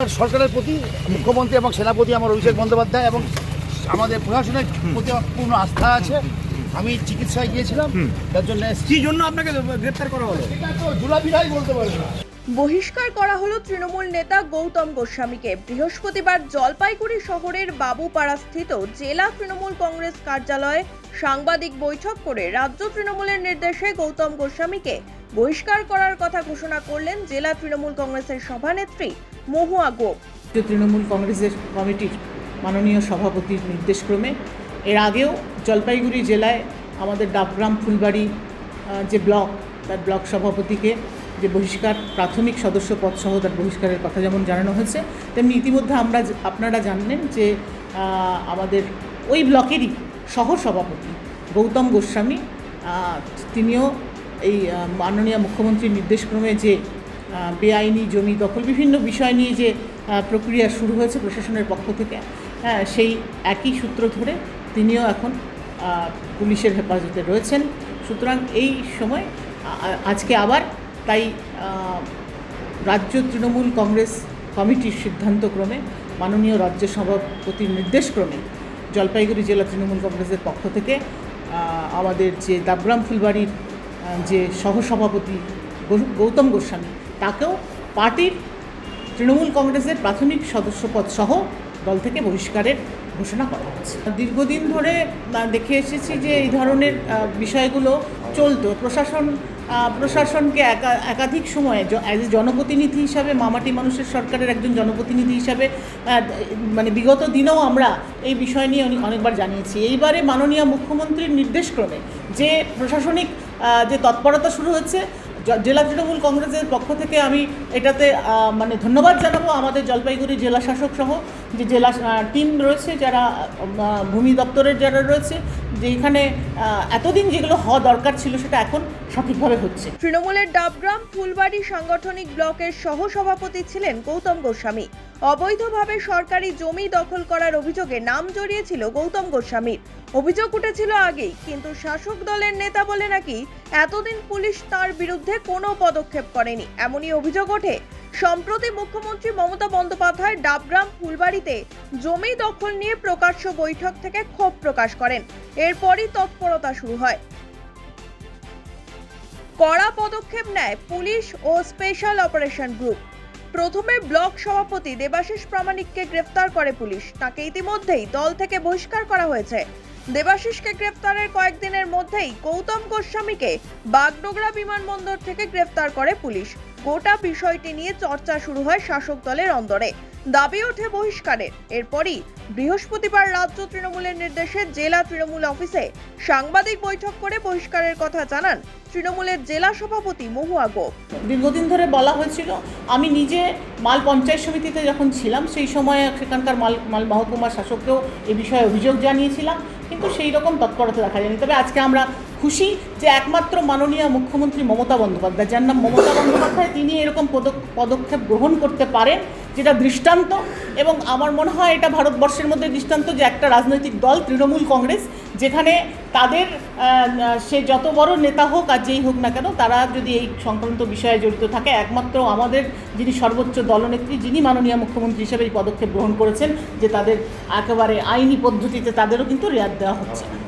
সরকারের প্রতি মুখ্যমন্ত্রী এবং সেনাপতি আমার অভিষেক বন্দ্যোপাধ্যায় এবং আমাদের প্রশাসনের প্রতি আমার পূর্ণ আস্থা আছে। আমি চিকিৎসায় গিয়েছিলাম তার জন্য কি জন্য আপনাকে গ্রেপ্তার করা হলো? এটা তো জুলাপিরাই বলতে পারবে বহিষ্কার করা হলো তৃণমূল নেতা গৌতম গোস্বামীকে। বৃহস্পতিবার জলপাইগুড়ি শহরের বাবুপাড়াস্থিত জেলা তৃণমূল কংগ্রেস কার্যালয়ে সাংবাদিক বৈঠক করে রাজ্য তৃণমূলের নির্দেশে গৌতম গোস্বামীকে বহিষ্কার করার কথা ঘোষণা করলেন জেলা তৃণমূল কংগ্রেসের সভানেত্রী মহুয়া গোপ। তৃণমূল কংগ্রেসের কমিটির মাননীয় সভাপতির নির্দেশক্রমে, এর আগেও জলপাইগুড়ি জেলায় আমাদের ডাবগ্রাম ফুলবাড়ি যে ব্লক, তার ব্লক সভাপতিকে যে বহিষ্কার, প্রাথমিক সদস্য পদ সহ তার বহিষ্কারের কথা যেমন জানানো হয়েছে, তেমনি ইতিমধ্যে আমরা আপনারা জানলেন যে আমাদের ওই ব্লকেরই সহ সভাপতি গৌতম গোস্বামী তিনিও এই মাননীয় মুখ্যমন্ত্রীর নির্দেশক্রমে যে বেআইনি জমি দখল, বিভিন্ন বিষয় নিয়ে যে প্রক্রিয়া শুরু হয়েছে প্রশাসনের পক্ষ থেকে হ্যাঁ সেই একই সূত্র ধরে তিনিও এখন পুলিশের হেফাজতে রয়েছেন। সুতরাং এই সময় আজকে আবার তাই রাজ্য তৃণমূল কংগ্রেস কমিটির সিদ্ধান্তক্রমে মাননীয় রাজ্য সভাপতির নির্দেশক্রমে জলপাইগুড়ি জেলা তৃণমূল কংগ্রেসের পক্ষ থেকে আমাদের যে দাবগ্রাম ফুলবাড়ির যে সহসভাপতি গৌতম গোস্বামী, তাকেও পার্টির তৃণমূল কংগ্রেসের প্রাথমিক সদস্যপদ সহ দল থেকে বহিষ্কারের ঘোষণা করা হয়েছে দীর্ঘদিন ধরে দেখে এসেছি যে এই ধরনের বিষয়গুলো চলতো। প্রশাসন প্রশাসনকে একা- একাধিক সময়ে অ্যাজ এ জনপ্রতিনিধি হিসাবে, মামাটি মানুষের সরকারের একজন জনপ্রতিনিধি হিসাবে মানে বিগত দিনেও আমরা এই বিষয় নিয়ে অনেক- অনেকবার জানিয়েছি। এইবারে মাননীয় মুখ্যমন্ত্রীর নির্দেশক্রমে যে প্রশাসনিক যে তৎপরতা শুরু হচ্ছে জেলা তৃণমূল কংগ্রেসের পক্ষ থেকে আমি এটাতে মানে ধন্যবাদ জানাব আমাদের জলপাইগুড়ি জেলা শাসক সহ, যে জেলা টিম রয়েছে যারা ভূমি দপ্তরের যারা রয়েছে, যে এখানে এতদিন যেগুলো হওয়া দরকার ছিল সেটা এখন সঠিকভাবে হচ্ছে। তৃণমূলের ডাবগ্রাম, ফুলবাড়ি সাংগঠনিক ব্লকের সহ সভাপতি ছিলেন গৌতম গোস্বামী। অবৈধভাবে সরকারি জমি দখল করার অভিযোগে নাম জড়িয়েছিল গৌতম গোস্বামীর। অভিযোগ উঠেছিল আগেই, কিন্তু শাসক দলের নেতা বলে নাকি এতদিন পুলিশ তার বিরুদ্ধে কোনো পদক্ষেপ করেনি। এমনই অভিযোগ ওঠে। সম্প্রতি মুখ্যমন্ত্রী মমতা বন্দ্যোপাধ্যায় ডাবগ্রাম ফুলবাড়িতে জমি দখল নিয়ে প্রকাশ্য বৈঠক থেকে ক্ষোভ প্রকাশ করেন। এরপরই তৎপরতা শুরু হয়। কড়া পদক্ষেপ নেয় পুলিশ ও স্পেশাল অপারেশন গ্রুপ। প্রথমে ব্লক সভাপতি দেবাশিস প্রামাণিককে গ্রেফতার করে পুলিশ। তাকে ইতিমধ্যেই দল থেকে বহিষ্কার করা হয়েছে। দেবাশিসকে গ্রেফতারের কয়েকদিনের মধ্যেই গৌতম গোস্বামীকে বাগডোগরা বিমানবন্দর থেকে গ্রেফতার করে পুলিশ। গোটা বিষয়টি নিয়ে চর্চা শুরু হয় শাসক দলের অন্দরে। দাবি ওঠে বহিষ্কারের। এরপরই বৃহস্পতিবার রাজ্য তৃণমূলের নির্দেশে জেলা তৃণমূল অফিসে সাংবাদিক বৈঠক করে বহিষ্কারের কথা জানান তৃণমূলের জেলা সভাপতি মহুয়া গোপ। দীর্ঘদিন ধরে বলা হয়েছিল, আমি নিজে মাল পঞ্চায়েত সমিতিতে যখন ছিলাম, সেই সময়ে সেখানকার মাল মাল মহকুমা শাসককেও এ বিষয়ে অভিযোগ জানিয়েছিলাম, কিন্তু সেই রকম তৎপরতা দেখা যায়নি। তবে আজকে আমরা খুশি যে একমাত্র মাননীয় মুখ্যমন্ত্রী মমতা বন্দ্যোপাধ্যায়, যার নাম মমতা বন্দ্যোপাধ্যায়, তিনি এরকম পদক- পদক্ষেপ গ্রহণ করতে পারেন যেটা দৃষ্টান্ত এবং আমার মনে হয় এটা ভারতবর্ষের মধ্যে দৃষ্টান্ত যে একটা রাজনৈতিক দল, তৃণমূল কংগ্রেস, যেখানে তাদের সে যত বড় নেতা হোক আর যেই হোক না কেন, তারা যদি এই সংক্রান্ত বিষয়ে জড়িত থাকে, একমাত্র আমাদের যিনি সর্বোচ্চ দলনেত্রী, যিনি মাননীয় মুখ্যমন্ত্রী হিসেবে এই পদক্ষেপ গ্রহণ করেছেন, যে তাদের একেবারে আইনি পদ্ধতিতে তাদেরও কিন্তু রেয়াত দেওয়া হচ্ছে।